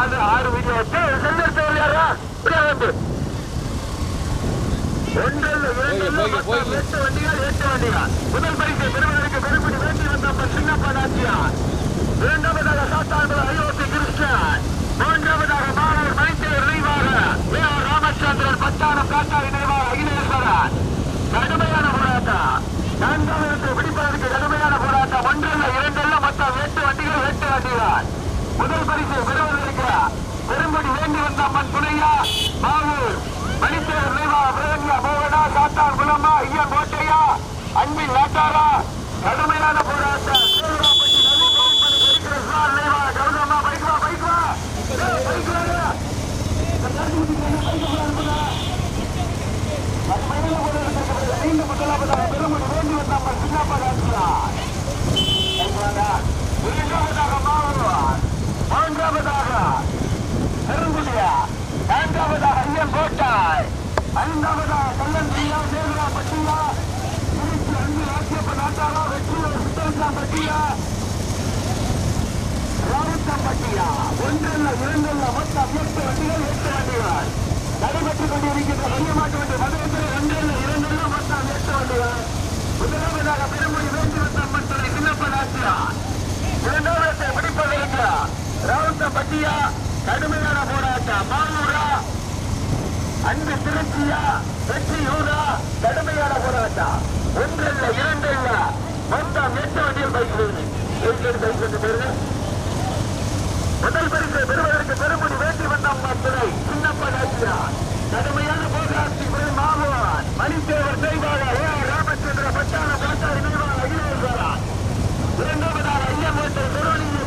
நாலு ஆறு வீடியோ வச்சு செல்லர் யாரா? இப்படியா வந்து. ஒன்றில் இரண்டு. எட்டு வண்டிகள் எட்டு வண்டிகள். முதல் பரிசை பெறுவதற்கு பெருமடி வேண்டி வந்த நம்ம சின்னப்பா நாச்சியார். இரண்டாவதாக சாத்தான்குளம் அயோத்தி கிருஷ்ணன் மூன்றாவதாக மாணவர் மைத்தேர் நினைவாக ஏ ஆர் ராமச்சந்திரன் பட்டாளம் காட்டாளி நினைவாக அகிலேஸ்வரன் கடுமையான போராட்டம். நான்காவது பிடிப்பதற்கு கடுமையான போராட்டம். ஒன்றல்ல இரண்டல்ல மொத்தம் எட்டு வண்டிகள் எட்டு வண்டிகள். முதல் பரிசு பெறுவதற்கு பெரும்படி வேண்டி வந்த அம்மன் துணையா மாவூர் மணித்தேவர் நினைவா பிரகன்யா நாட்டார் குலமா ஐயன் கோட்டையா அன்பின் நாட்டாரா கடுமையான போராட்டம் மூன்றாவதாக பெருங்குடியா நான்காவதாக ஐயன் கோட்டாய் ஐந்தாவதாக கல்லந்திரியா சேதுரா பட்டியா திருச்சி அன்பு ராஜ்யப்ப நாட்டாரா வெற்றியூர் சுத்தரசா பட்டியா ராவுத்தம்பட்டியா ஒன்றல்ல இரண்டல்ல மொத்தம் எட்டு வண்டிகள் எட்டு வண்டிகள். நடைபெற்றுக் கொண்டிருக்கின்ற பெரிய மாட்டு வண்டி மதுரத்தில் ஒன்றல்ல இரண்டல்ல மொத்தம் எட்டு வண்டிகள். முதலாவதாக பெருமொழி வேண்டுவத்தம் வந்த அம்மன் நாட்டியா சின்னப்ப நாச்சியா இரண்டாவது பிடிப்பதற்கு ராவுத்தம்பட்டியா கடுமையான போராட்டம். மானூரா அன்பு திருச்சியா வெற்றி யூரா கடுமையான போராட்டம். ஒன்றல்ல இரண்டல்ல. மொத்தம் எட்டு வண்டியில் பைக்கிறது பைக் பேரு முதல் பரிசை பெறுவதற்கு பெருமுடி வேண்டி வந்த அம்மா துணை சின்னப்ப நாச்சியா கடுமையான போராட்சி மாவோன். மணித்தேவர் செய்வாக ஏ. ஆர் ராமச்சந்திர பட்டாள பாட்டாரி நிர்வாக அகிலேஸ்வரா இரண்டாவதாக ஐயம் கோட்டை சுரோலிங்க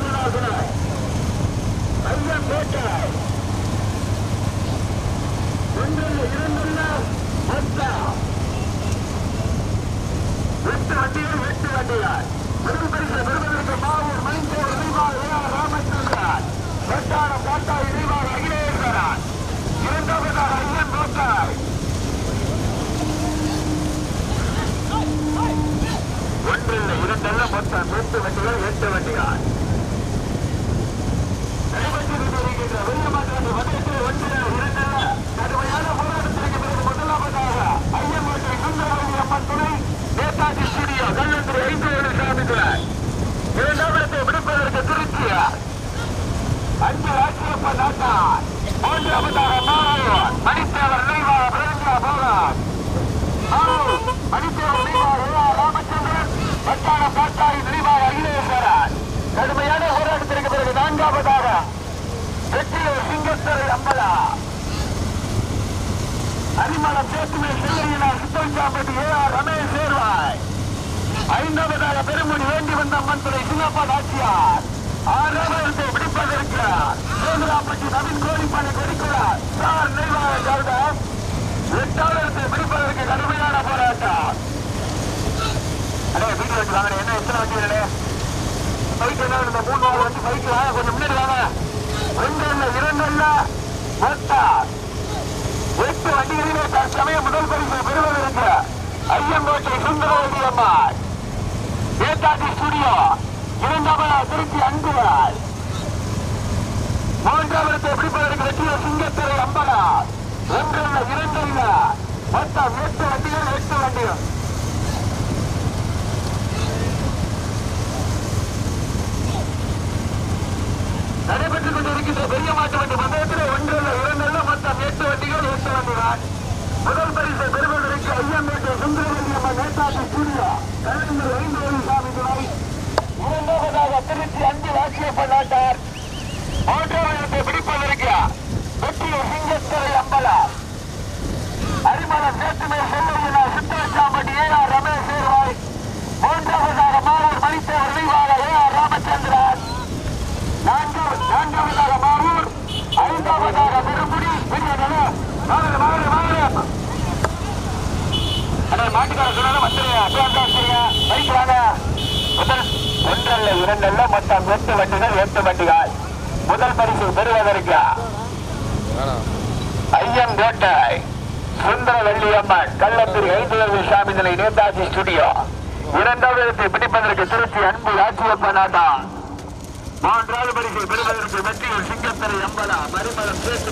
ஐயம் கோட்டை எட்டு வண்டிகள் எட்டு வண்டிகள் முதல் பரிசு பெறுவதற்கு மாவூர் ஏ ஆர் ராமச்சந்திரன் அகிலேஸ்வரன் இரண்டாவதாக இரண்டல்ல மொத்தம் எட்டு வண்டிகள் எட்டு வண்டிகள் கொண்டிருக்கின்ற மதத்தில் ஒன்றில் இரண்டல்ல கடுமையான போராட்டத்திற்கு பிறகு முதலாவதாக ஐயம்மாட்டை சுந்தரவல்லி அம்மன் துணை நேதாஜி ஸ்டுடியோ கல்லந்திரி ஐந்து ஏழு சாமி துணை இரண்டாவது விடுப்பதற்கு திருச்சியா அஞ்சு ராஜ்யப்ப நாட்டார் மூன்றாவதாக மாணவர் மணித்தேவர் நினைவாக பிரதமர் போராட் மணித்தேவர் நினைவாக ராமச்சந்திரன் வட்டார காட்டாரி நினைவாக அகிலேஸ்வரன் கடுமையான போராட்டத்திற்கு பிறகு நான்காவதாக வெற்றியூர் சிங்கத்துறை அம்பலா அரிமளம் செல்லையினார் ஏ ஆர் ரமேஷ் சேர்வாய். ஐந்தாவதாக பெருமொழி வேண்டி வந்த அம்மன் துறை சின்னப்பா நாச்சியார். ஆறாவது பிடிப்பதற்கு சோதராப்பட்டி நவீன் கோழிப்பானை கொடிக்குழார் சார் நிர்வாக கருடம் எட்டாவது பிடிப்பதற்கு கடுமையான போராட்டம். அடே வீட்டு வச்சு வாங்க என்ன எத்தனை வண்டி இல்லையே பைக் என்ன இந்த மூணு நாலு வண்டி பைக். வாங்க கொஞ்சம் முன்னாடி வாங்க. ரெண்டு இல்ல இரண்டு இல்ல மொத்தம் எட்டு வண்டிகளிலே தற்சமயம் முதல் பரிசு பெறுவதற்கு ஐயங்கோட்டை சுந்தரவதி அம்மாள். நேதாஜி ஸ்டுடியோ இரண்டாவது திருச்சி அன்புவாள். மூன்றாவது பிடிப்பதற்கு வெற்றிய சிங்கத்துறை அம்பலா ஒன்று இல்ல இரண்டு இல்ல மொத்தம் எட்டு வண்டிகள் எட்டு வண்டிகள். நடைபெற்றுக் கொண்டிருக்கின்ற பெரிய மாட்டு வண்டி மண்டலத்தில் இரண்டு இல்ல மொத்தம் எட்டு வண்டிகள் எட்டு வண்டிகள். முதல் பரிசை பெறுவதற்கு ஐயம்பேட்டை சுந்தரவல்லி அம்மா நேதாஜி ஸ்டுடியோ கலைஞர் ஐந்தோடி சாமி துணை இரண்டாவதாக திருச்சி அஞ்சு வாக்கியப்ப நாட்டார் மூன்றாவது பிடிப்பதற்கு? வெற்றியூர் சிங்கத்துறை அம்பலா. Arimalam சேத்துமை சித்தரசாம்பட்டி A R Ramesh Servai. மூன்றாவதாக மாவூர் மணித்தேவர் ஏ ஆர் ராமச்சந்திரன். நான்காவது நான்காவதாக மாவூர் ஐந்தாவதாக பெரும்புடி பெரிய நல மாவட்ட மாவட்ட மாவட்ட மாட்டுக்கார சொன்னால வந்துருங்க அட்வான்ஸ் வந்துருங்க பைக் வாங்க. முதல் ஒன்றல்ல இரண்டல்ல மொத்தம் எட்டு வண்டிகள் முதல் பரிசு பெறுவதற்கு ஐயம் கோட்டை சுந்தர வெள்ளியம்மன் கள்ளத்திரி ஐந்து சாமி நிலை நேதாஜி ஸ்டுடியோ. இரண்டாவது இடத்தை பிடிப்பதற்கு திருச்சி அன்பு ராஜ்யப்ப நாட்டா மூன்றாவது பரிசை பெறுவதற்கு வெற்றியூர் சிங்கத்தரை அம்பலா மறுமலம் சேர்த்து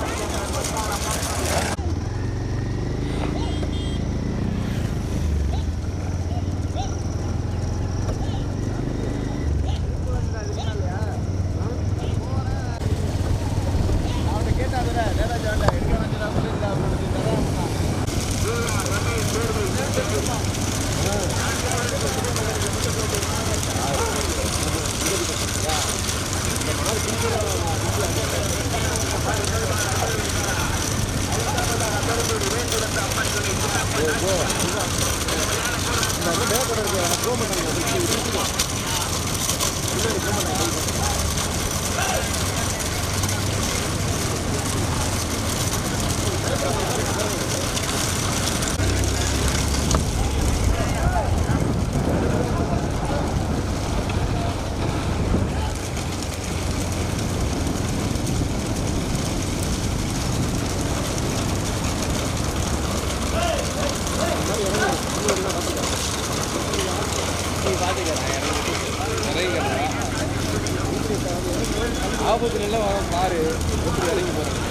ஆபத்துல எல்லாம் வரும் பாரு எப்படி இறங்கி போறேன்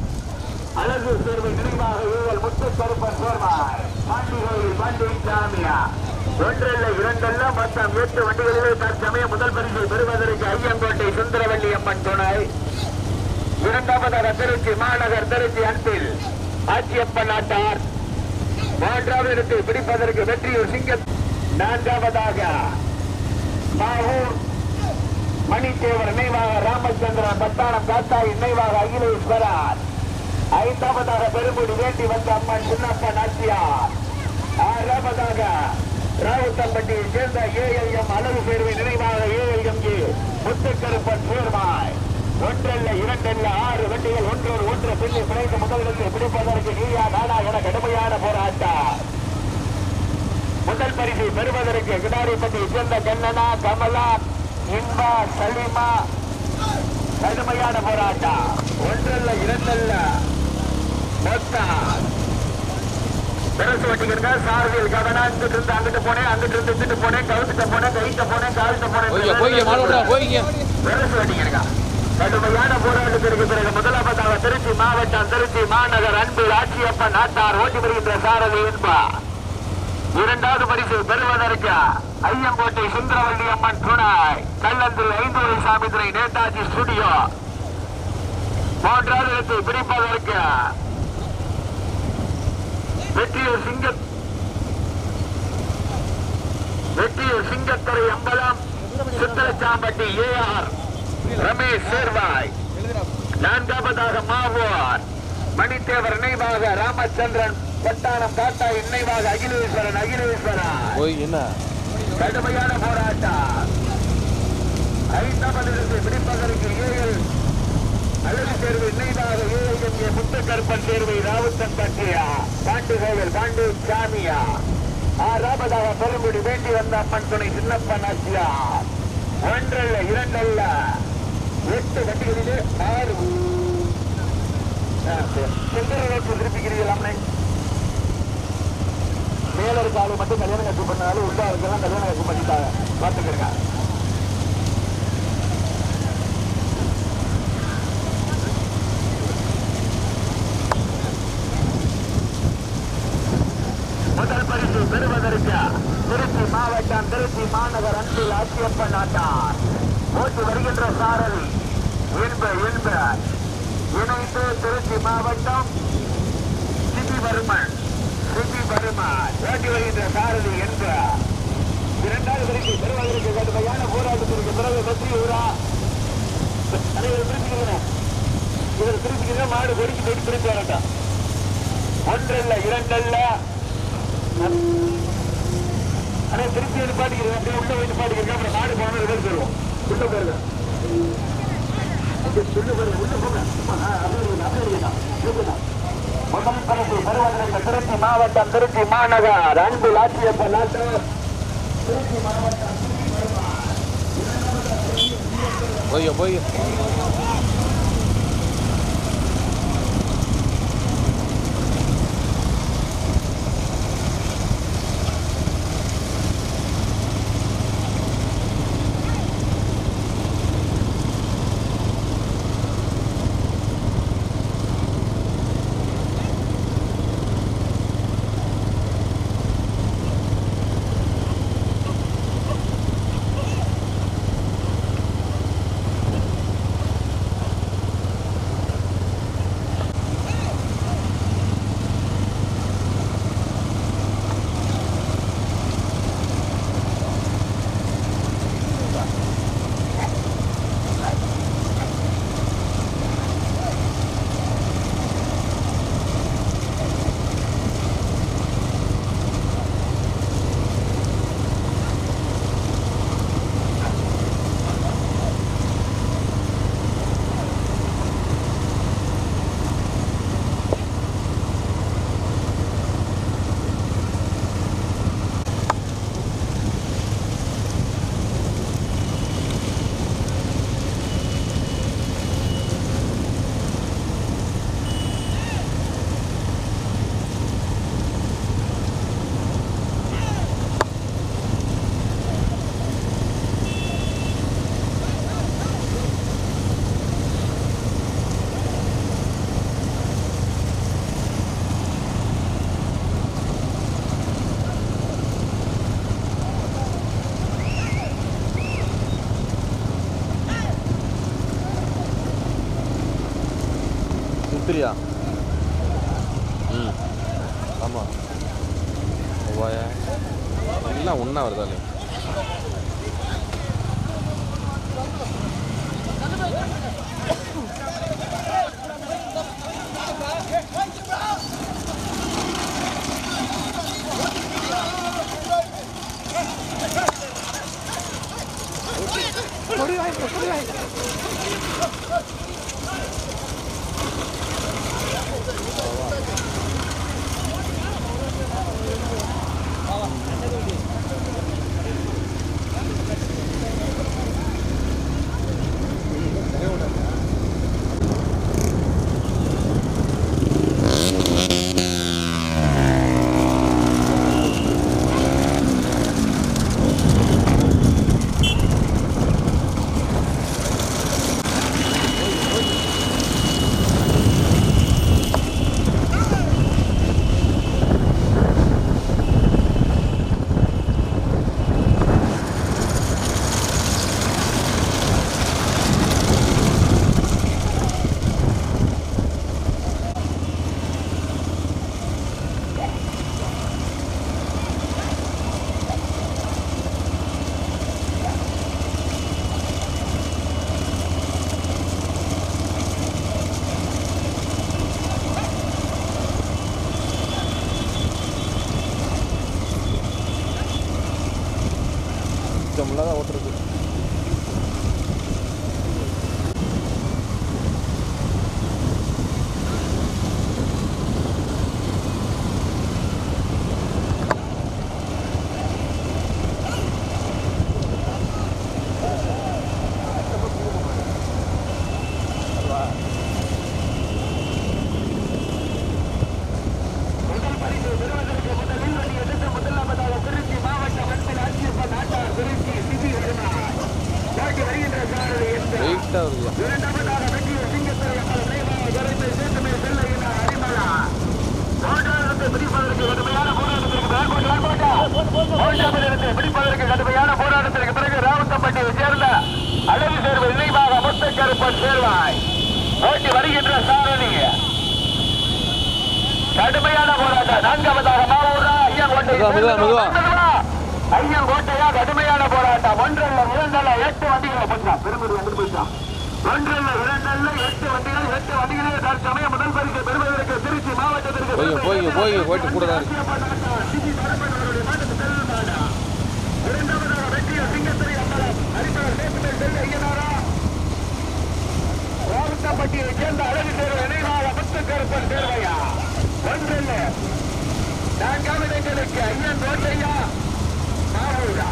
அழகு சேர்வை நினைவாக ஏஎல் முத்து கருப்பன் சேர்வார். பாண்டி பாண்டி சாமியா ஒன்றல்ல இரண்டல்ல மொத்தம் எட்டு வண்டிகளிலே தற்சமயம் முதல் பரிசை பெறுவதற்கு ஐயங்கோட்டை சுந்தரவல்லி அம்மன் துணை இரண்டாவதாக திருச்சி மாநகர் திருச்சி அன்பில் ஆச்சியப்பன் ஆட்டார். மூன்றாவது இடத்தை பிடிப்பதற்கு வெற்றியூர் சிங்க நான்காவதாக மாவூர் மணித்தேவர் நினைவாக ராமச்சந்திரன் பத்தானம் காத்தாய் நினைவாக அகிலேஸ்வரர். ஐந்தாவதாக பெருமுடி வேண்டி வந்த அம்மன் சின்னப்பா நாச்சியார். ஆறாவதாக ராவுத்தம்பட்டியை சேர்ந்த ஏஎல்எம் அளவு சேர்வை நினைவாக ஏஎல்எம் ஜி முத்துக்கருப்பன் சேர்வாய். ஒன்றல்ல இரண்டல்ல ஆறு வண்டிகள் ஒன்றோடு ஒன்று பிள்ளை பிணைந்து முதலிடத்தை பிடிப்பதற்கு நீயா நானா என கடுமையான போராட்டம். முதல் பரிசை பெறுவதற்கு கிடாரிப்பட்டியை சேர்ந்த கண்ணனா கமலா இன்பா சலிமா. கடுமையான போராட்டம். ஒன்றல்ல இரண்டல்ல பெருசு கவனம் அங்கிட்டு இருந்து அங்கிட்டு போனேன் அங்கிட்டு இருந்து இங்கிட்டு போனேன் போனேன் கைட்ட போனேன் போனேன் பெருசு வட்டிக்கிறங்க கடுமையான போராட்டத்திற்கு பிறகு முதலாவதாக திருச்சி மாவட்டம் திருச்சி மாநகர் அன்பு ஆட்சியப்பன் நாட்டார் ஓட்டி வருகின்ற சாரதி என்பா. இரண்டாவது பரிசு பெறுவதற்கு ஐயங்கோட்டை சுந்தரவல்லி அம்மன் துணை கல்லந்தில் ஐந்தூரை சாமிதுரை நேதாஜி ஸ்டுடியோ. மூன்றாவது இடத்தை பிடிப்பதற்கு வெற்றியூர் சிங்க வெற்றியூர் சிங்கத்துறை அம்பலம். Sundarachampatti A R. Ramesh Servai. நான்காவதாக மாவோர். மணித்தேவர் நினைவாக ராமச்சந்திரன். பட்டாளம் காட்டாய் நினைவாக அகிலேஸ்வரன் அகிலேஸ்வரன். கடுமையான போராட்டம். ஐந்தாவது இடத்தை பிடிப்பதற்கு ஏஎல் அழகு தேர்வு நினைவாக ஏஎம்ஏ முத்துக்கருப்பன் தேர்வை ராவுத்தன் பட்டியா பாண்டு சாமியா? பாண்டு சாமியா ஆறாவதாக வேண்டி வந்த அப்பன் துணை சின்னப்பன் ஆசியா ஒன்றல்ல இரண்டல்ல. எட்டு வண்டிகளிலே ஆறு. சுந்தர ரோட்டு திருப்பிக்கிறீர்கள் அம்மை மேல இருக்க ஆளு மட்டும் கல்யாணம் கட்டு பண்ணாலும் உள்ளா இருக்கலாம் கல்யாணம் கட்டு பண்ணிட்டாங்க. பார்த்துக்கிறேன் முதல் பரிசு பெறுவதற்கு திருச்சி மாவட்டம் திருச்சி மாநகர் அன்பில் ஆட்சியப்பன் நாட்டார் போட்டு வருகின்ற சாரல் இன்ப இன்ப. இணைந்து திருச்சி மாவட்டம் சிபிவர்மன் வருமன் சிபி ஓட்டி வருகின்ற சாரதி என்ற இரண்டாவது பரிசு பெறுவதற்கு கடுமையான போராட்டத்திற்கு பிறகு வெற்றி ஊரா அனைவரும் பிரிச்சுக்கிறேன் இவர் பிரிச்சுக்கிறேன் மாடு கொடிக்கு போயிட்டு பிரிச்சு வரட்டும் ஒன்றல்ல இரண்டல்ல. அண்ணா திருப்பி நிப்பாட்டிக்கிறேன் அப்படியே உள்ள போய் பாட்டிக்கிறேன் அப்புறம் மாடு போன ரிசல்ட் தருவோம் உள்ள போயிருங்க அப்படியே உள்ள உள்ள போங்க முதல் பரிசு திருச்சி மாவட்டம் திருச்சி மாநகர். அன்பு ஆட்சியப்ப திருச்சி மாவட்டம் போய் போய். சுத்திரியா ம். ஆமாம் ஓவாயா எல்லாம் ஒன்றா வருதாலே? முதல் பரிசு பெறுவதற்கு முதலில் வண்டி எடுத்த மகிழ்வாய் ஓட்டி வருகின்ற சாரணி. கடுமையான போராட்டம். நான்காவதாக மாவூரா ஒன்றல்ல இரண்டல்ல எட்டு வண்டிகளை போட்டான் பெருமதி வந்து ஒன்றல்ல இரண்டல்ல எட்டு வண்டிகள் எட்டு வண்டிகளே தற்சமயம் முதல் பரிசு பெறுவதற்கு திருச்சி மாவட்டத்திற்கு போய் போய் ராவுத்தப்பட்டியை சேர்ந்த அழகு தேர்வு நினைவாக முத்துக்கருப்பன் தேர்வையா? ஒன்றில் நான்காவது எங்களுக்கு ஐயன் ரோட்டையா மாவூரா.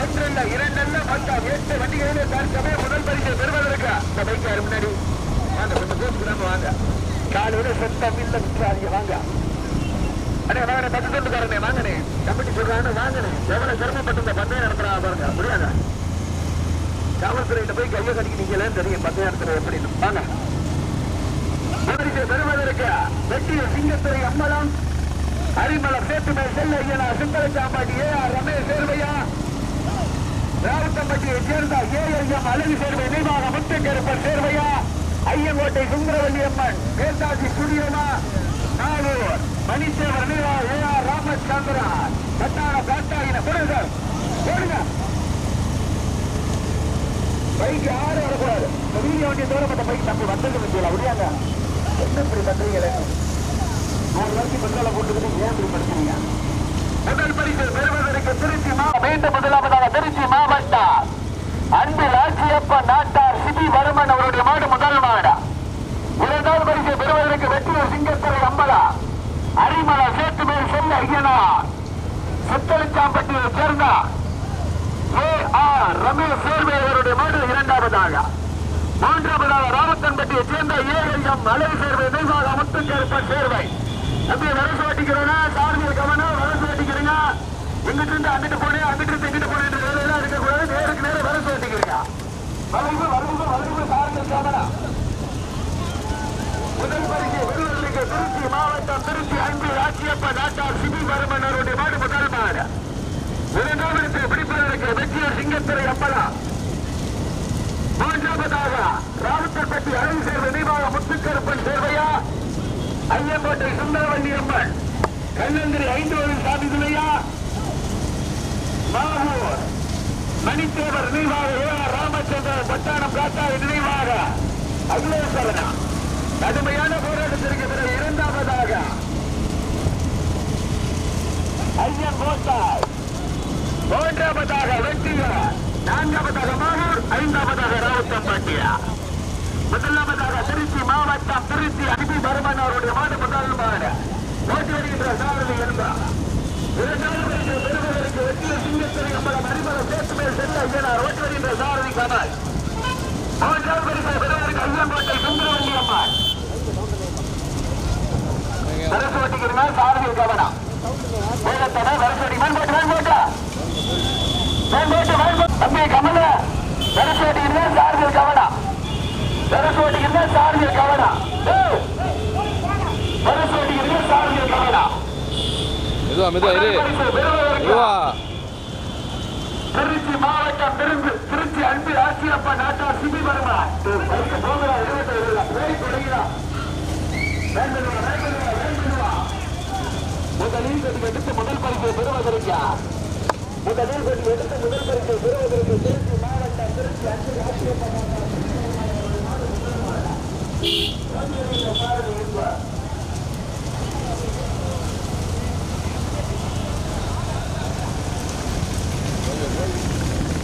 ஒன்றில் இரண்டல்ல மொத்தம் எட்டு வண்டிகளிலே தற்சமே முதல் பரிசு பெறுவதற்கு. இந்த பைக் யாரு முன்னாடி? வாங்க கொஞ்சம் பேசுகிறாம வாங்க. காலையில சத்தம் இல்லை விட்டுறாதீங்க வாங்க. அண்ணே வாங்கண்ணே பத்து தொண்டு தரனே வாங்கண்ணே. கமிட்டி சொல்றாங்க வாங்கண்ணே. எவ்வளவு சிரமப்பட்டு இந்த பந்தயம் நடத்துறா பாருங்க. முடியாதா காவல்துறையிட்ட போய் கையை கடிக்கிறீங்களேன்னு தெரியும். பந்தயம் நடத்துறது எப்படின்னு வாங்க. பரிசை பெறுவதற்கு வெற்றிய சிங்கத்துறை அம்பலம் அரிமலம் சேத்துமை செல்ல ஐயனா சிந்தலை சாப்பாட்டி ஏ ஆர் ரமேஷ் சேர்வையா? ராவுத்தம்பட்டியை சேர்ந்த ஏ ஏஎம் அழகு சேர்வை நினைவாக முத்துக்கருப்பன் சேர்வையா? ஐயங்கோட்டை சுந்தரவல்லி அம்மன் வேதாசி ஸ்டுடியோமா நாகூர் மணித்தேவர் நினைவாக ஏ ஆர் ராமச்சந்திரா கட்டார காட்டாயின போடுங்க. சார் பைக் யாரும் வரக்கூடாது இந்த வீடியோ வண்டி தூரப்பட்ட பைக் தம்பி வந்தது முடியல முடியாங்க என்ன இப்படி பண்றீங்களே நூறு ரூபாய்க்கு பெட்ரோலை போட்டுக்கிட்டு ஏன் இப்படி படுத்துறீங்க முதல் பரிசு பெறுவதற்கு திருச்சி மா- மீண்டும் முதலாவதாக திருச்சி மாவட்டம். நாட்டார் சிபி வருமன் அவருடைய மாடு முதல் மாடா. இரண்டாவது பரிசு பெறுவதற்கு வெற்றியூர் சிங்கத்துறை அம்பலா. அரிமலா சேத்துமேல் செல்ல ஐயனா சித்தலிச்சாம்பட்டியை சேர்ந்த ரமேஷ் சேர்வை அவருடைய மாடு இரண்டாவதாக. மூன்றாவதாக ராமத்தன்பட்டியை சேர்ந்த ஏஎம் அலை சேர்வை நிர்வாக முத்துக்கருப்பன் சேர்வை. அப்படி வரசு ஓட்டிக்கிறோன்னா சாரதியில் கவனம் வரசு ஓட்டிக்கிறீங்க இங்கிட்டு இருந்து அங்கிட்டு போனேன் அங்கிட்டு இருந்து இங்கிட்டு போனேன் வேலையெல்லாம் இருக்கக்கூடாது. நேருக்கு நேரம் வரசு ஓட்டிக்கிறீங்க வளைவு வளைவு வளைவு சாரதியில் கவனம் முதல் பரிசு விருதுக்கு திருச்சி மாவட்டம் திருச்சி அன்பு ராஜ்யப்ப நாட்டார் சிபி வருமன் அவருடைய மாடு முதல் மாடு. இரண்டாவது பிடிப்பதற்கு வெற்றிய சிங்கத்துறை அப்பலா மூன்றாவதாக ராவுத்தர்பட்டி அழகு சேர்வு நினைவாக முத்துக்கருப்பன் சேர்வையா? ஐயம்பேட்டை சுந்தரவள்ளி அம்மன். கண்ணந்திரி ஐந்து வரும் சாமி துணையா? மாவூர் மணித்தேவர் நினைவாக ஏ ஆர் ராமச்சந்திரன் பட்டாணம் காத்தாய் நினைவாக. அகிலேஸ்வரனா. கடுமையான போராட்டத்திற்கு பிறகு இரண்டாவதாக ஐயன் கோட்டாய் மூன்றாவதாக வெற்றியா? நான்காவதாக மாவூர் ஐந்தாவதாக ராவுத்தம்பட்டியா? முதலாவதாக திருச்சி மாவட்டம் திருச்சி அன்பு பருமன் அவருடைய மாடு முதல் மாடு ஓட்டி வருகின்ற சாரதி என்பார் இரண்டாவது பெறுவதற்கு வெற்றிய சிங்கத்துறை அம்பலம் அரிமல சேத்துமேல் செல்ல ஐயனார் ஓட்டி வருகின்ற சாரதி கமல். மூன்றாவது பெருமகளுக்கு பெறுவதற்கு சுந்தரவல்லி அம்மாள் அரசு ஓட்டிக்கிறீங்க சாரதி கவனம் வேகத்தோட வரசடி மண் போட்டு மண் போட்டா மண் போட்டு மண் போட்டு தம்பி கமல ஓட்டிக்கிறீங்க சாரதி கவனம் வரசு ஓட்டிக்கிறீங்க சாரதி கவனம் ஏய், வரசு ஓட்டிக்கிறீங்க சாரதி கவனம் மெதுவா மெதுவா இரு. திருச்சி மாவட்டம் திருச்சி அன்பு ஆட்சியப்பா நாட்டா சிபி வருமா போகிறா இருபத்தி முதலில் எடுத்து முதல் பரிசை பெறுவதற்கு முதலில் கட்டி எடுத்து முதல் பரிசை பெறுவதற்கு திருச்சி மாவட்டம் திருச்சி அஞ்சு ராஷ்டிரிய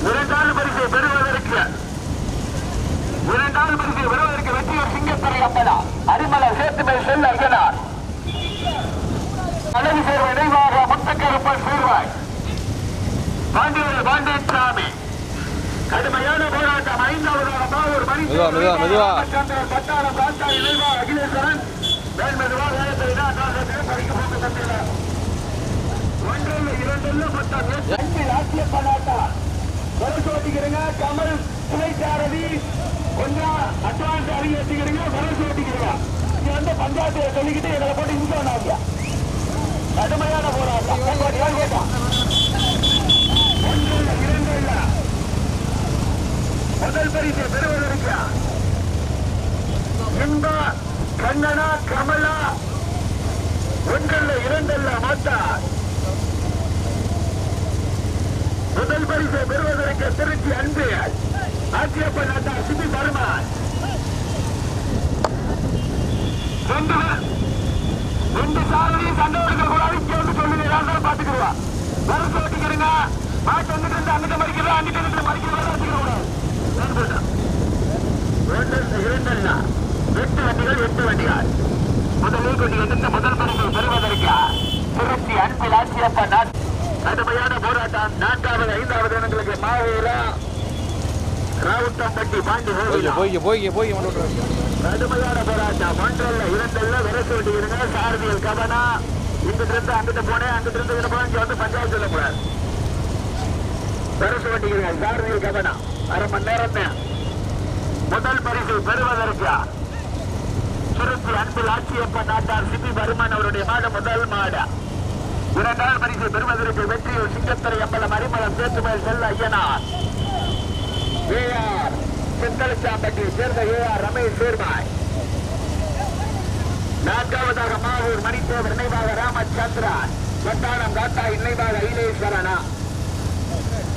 இரண்டாவது பரிசை பெறுவதற்கு இரண்டாவது பரிசை பெறுவதற்கு வெற்றியூர் சிங்கத்துறை அப்படா அரிமலை சேத்துமேல் செல்ல ஐயனார் அழகு சேர்வை நினைவாக முத்தக்கருப்பன் சீர்வாய் பாண்டியர் பாண்டியசாமி கடுமையான போராட்டம். ஐந்தாவதாக மாவூர் மணி மெதுவா, மெதுவா, மெதுவா. சந்திரன் பட்டாளம் காத்தா இணைவாக அகிலேஸ்வரன். தந்துள்ளேன் ஒன்றில் இரண்டில். அன்பில் ஆசிய பன்னாட்டா வரசு ஓட்டிக்கிறீங்க கமல் துணைச்சாரதி கொஞ்சம் அட்வான்ஸ் அறிவிச்சுக்கிறீங்க வரசு ஓட்டிக்கிறீங்க நீ வந்து பஞ்சாயத்து சொல்லிக்கிட்டு எங்களை போட்டு இங்க வந்தாங்க கடுமையான போராட்டம். கேட்டா ஒன்று இல்ல, இரண்டு இல்ல முதல் பரிசு பெறுவதற்கு இன்ப கண்ணனா கமலா ஒன்றல்ல இரண்டல்ல மாட்டா. முதல் பரிசை பெறுவதற்கு திருச்சி அன்பு ஆட்சியப்ப நாட்டா சிபி பருமான் ரெண்டு பேர் ரெண்டு சாரதியும் சண்டை எடுக்கிற கூடாது கேட்டு சொல்லுங்க எல்லாரும் பாத்துக்கிடுவா வருஷம் ஓட்டிக்கிறீங்க. மாட்டு வந்துட்டு இருந்து அங்கிட்ட மறிக்கிறதா அங்கிட்ட மறிக்கிறதா வச்சுக்க கூடாது இரண்டல்ல எட்டு வண்டிகள் எட்டு வண்டிகள் முதலில் கொண்டு எடுத்த முதல் பரிசை பெறுவதற்கு திருச்சி அன்பில் கடுமையான போராட்டம். நான்காவது ஐந்தாவது இடங்களுக்கு மாவூரா ராவுத்தம்பட்டி பாண்டி போய்க்க போய் போய் கடுமையான போராட்டம் ஒன்றல்ல இரண்டல்ல விரசு விட்டுக்கிறீங்க சாரதிகள் கவனா. இங்கிட்டு இருந்து அங்கிட்டு போனேன் அங்கிட்டு இருந்து போனேன் இங்க வந்து பஞ்சாயத்து சொல்லக்கூடாது பரிசு வண்டிகள் சாரதிகள் கவனம் அரை மணி நேரம் தான் முதல் பரிசு பெறுவதற்கு திருச்சி அன்பில் ஆட்சியப்ப நாட்டார் சிபி பருமன் அவருடைய மாடு முதல் மாடு. இரண்டாவது பரிசு பெறுவதற்கு வெற்றியூர் சிங்கத்துறை அம்பலம் அரிமளம் சேத்துமேல் செல்ல ஐயனார். ஏஆர் செந்தலச்சாம்பட்டியை சேர்ந்த ஏஆர் ரமேஷ் சேர்மாய். நான்காவதாக மாவூர் மணித்தேவர் நினைவாக ராமச்சந்திரா வட்டாரம் காட்டா நினைவாக ஐலேஸ்வரனா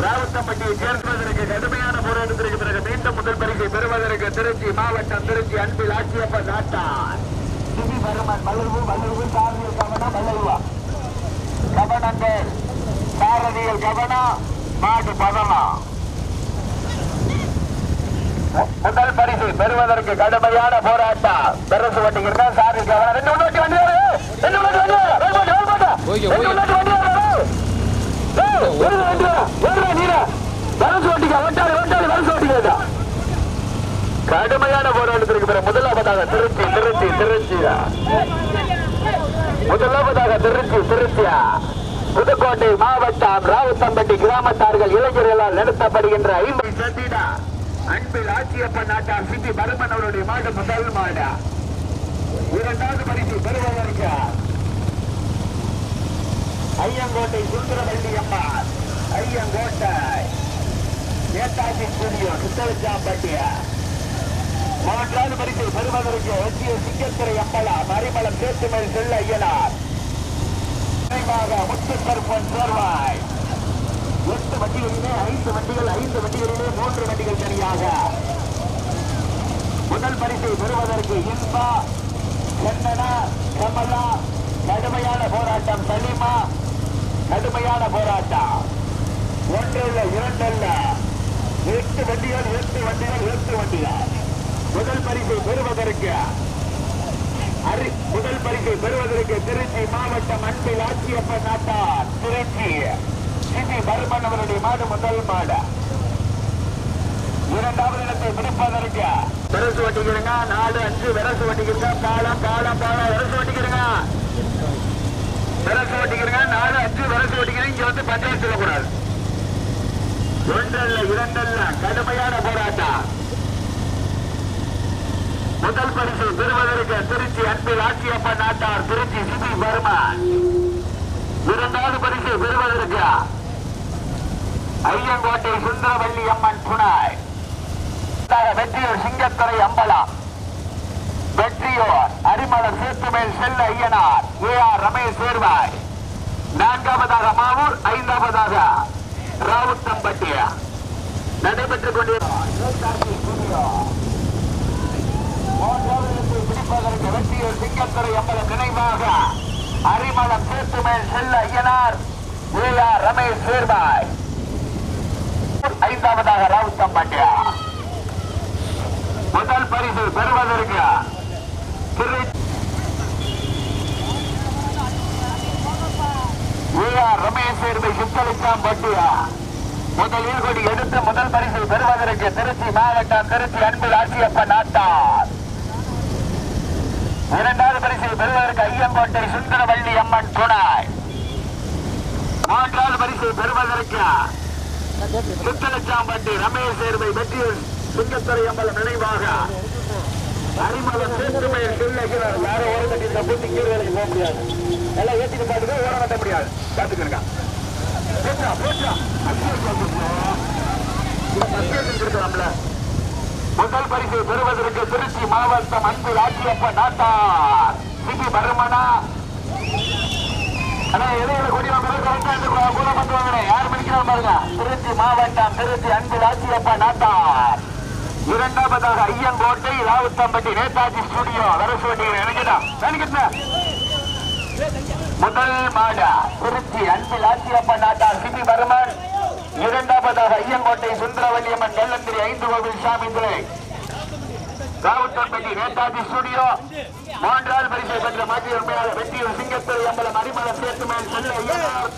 ராவுத்தம்பட்டியை சேர்ப்பதற்கு கடுமையான போராட்டத்திற்கு பிறகு மீண்டும் முதல் பரிசை பெறுவதற்கு திருச்சி மாவட்டம் திருச்சி அன்பில் ஆட்சியப்ப நாட்டார் சிவி பருமன் மலர்வு மலர்வு சாரதியில் கவனம் மலர்வா கவனங்கள் சாரதியில் கவனம் மாடு பதனம் முதல் பரிசு பெறுவதற்கு கடுமையான போராட்டம். பெருசு வண்டிக்கிறதா சாரி கவனம் ரெண்டு முன்னாடி வண்டி ரெண்டு முன்னாடி வண்டி வருது வேல் மாட்டு, ரெண்டு ஓகே. நீரா? பெருசு வண்டிக்கா, கடுமையான போராட்டத்திற்கு முதலாவதாக திருச்சி திருச்சி திருச்சியா முதலாவதாக திருச்சி திருச்சியா புதுக்கோட்டை மாவட்டம் ராவுத்தம்பட்டி கிராமத்தார்கள் இளைஞர்களால் நடத்தப்படுகின்ற ஐம்பது அன்பில் சிபி பருமன் அவருடைய மாடு முதல் மாடா இரண்டாவது பரிசு பெறுபவருக்கு ஐயங்கோட்டை சுந்தரவள்ளி அம்மாள் நேதாஜி ஸ்டுடியோ சுத்தலிச்சாம்பட்டியா மூன்றாவது பரிசை பெறுவதற்கு ஒத்திய சிங்கத்துறை அம்பலா மறிமலம் சேத்துமல் செல்ல ஐயனார். நிறைவாக சேர்வாய். எட்டு வண்டிகளிலே ஐந்து வண்டிகள் ஐந்து வண்டிகளிலே மூன்று வண்டிகள் தனியாக. முதல் பரிசை பெறுவதற்கு இன்பா சென்னனா கமலா கடுமையான போராட்டம் சலீமா கடுமையான போராட்டம். ஒன்றல்ல இரண்டல்ல. எட்டு வண்டிகள் எட்டு வண்டிகள் எட்டு வண்டிகள். முதல் பரிசை பெறுவதற்கு அரி முதல் பரிசை பெறுவதற்கு திருச்சி மாவட்டம் அன்பில் ஆட்சியப்பன் நாட்டார். திருச்சி சிபி பருமன் அவருடைய மாடு முதல் மாடு. இரண்டாவது இடத்தை பிடிப்பதற்கு விரசு வட்டிக்கிறங்க. நாலு அஞ்சு விரசு வட்டிக்கிறங்க. பாலம் பாலம் பாலம் விரசு வட்டிக்கிறங்க. விரசு வட்டிக்கிறங்க. நாலு அஞ்சு விரசு வட்டிக்கிறீங்க. இங்க வந்து பஞ்சாயத்து சொல்லக்கூடாது. ஒன்றல்ல இரண்டல்ல கடுமையான போராட்டம். முதல் பரிசு பெறுவதற்கு திருச்சி அன்பில் ஆட்சியப்ப நாட்டார் திருச்சி சிபி பர்மன். இரண்டாவது பரிசு பெறுவதற்கு ஐயங்கோட்டை சுந்தரவள்ளி அம்மன் துணை. வெற்றியூர் சிங்கத்துறை அம்பலம். Vetriyor Arimalar Sethumel Chella Ayyanar A R Ramesh Servai. நான்காவதாக மாவூர் ஐந்தாவதாக ராவுத்தம்பட்டி நடைபெற்றுக் கொண்டிருக்கிறார் வெற்றியூர் சிங்கத்துறை அம்பலம் நினைவாக அரிமளம் சேத்துமேல் செல்ல ஐயனார் ஏ ரமேஷ் சேர்வாய் ஐந்தாவதாக ராவுத்தம் பாண்டியா முதல் பரிசு பெறுவதற்கு ஏ ஆர் ரமேஷ் சேர்வை சுத்தலிச்சாம் பட்டியா முதல் ஈர்கொடி எடுத்து முதல் பரிசு பெறுவதற்கு திருச்சி மாவட்டம் திருச்சி அன்பு ராசியப்பன் நாட்டார் இரண்டாவது பரிசை பெறுவதற்கு ஐயங்கோட்டை சுந்தரவள்ளி அம்மன் துணை. மூன்றாவது பரிசை பெறுவதற்கு சுத்தலச்சாம்பட்டி ரமேஷ் சேர்வை வெற்றியூர் சுங்கத்துறை அம்பலம் நினைவாக. அரிமளம் சேத்துமையில் சொல்லுகிறார் யாரும் ஒரு கட்டி இந்த பூத்தி போக முடியாது. எல்லாம் ஏற்றிட்டு பாட்டுக்கு ஓரம் முடியாது பார்த்துக்கிறங்க போட்டா போட்டா கொடுக்கலாம்ல முதல் பரிசை பெறுவதற்கு திருச்சி மாவட்டம் அன்பு ராஜியப்ப நாட்டார். சிபி பருமனா. அண்ணா எதையில கொடி கூட யார் பாருங்க. திருச்சி மாவட்டம் திருச்சி அன்பு ஆட்சியப்பா நாட்டார். இரண்டாவதாக ஐயங்கோட்டை ராவுத்தம்பட்டி நேதாஜி ஸ்டுடியோ வரசோட்டி நினைக்கிட்டா நினைக்கிறேன் முதல் மாடா திருச்சி அன்பில் ஆட்சியப்பன் நாட்டார் சிபி பரமன் இரண்டாவதாக ஐயங்கோட்டை சுந்தரவல்லியம்மன் நெல்லந்திரி ஐந்து கோவில் சாமி துறை ராவுத்தம்பட்டி நேதாஜி ஸ்டுடியோ மூன்றாவது பரிசை பெற்ற மாற்றி உண்மையாளர் வெற்றியூர் சிங்கத்துறை அம்பலம் அரிமளம் சேர்த்துமேல் செல்ல ஐயனார்.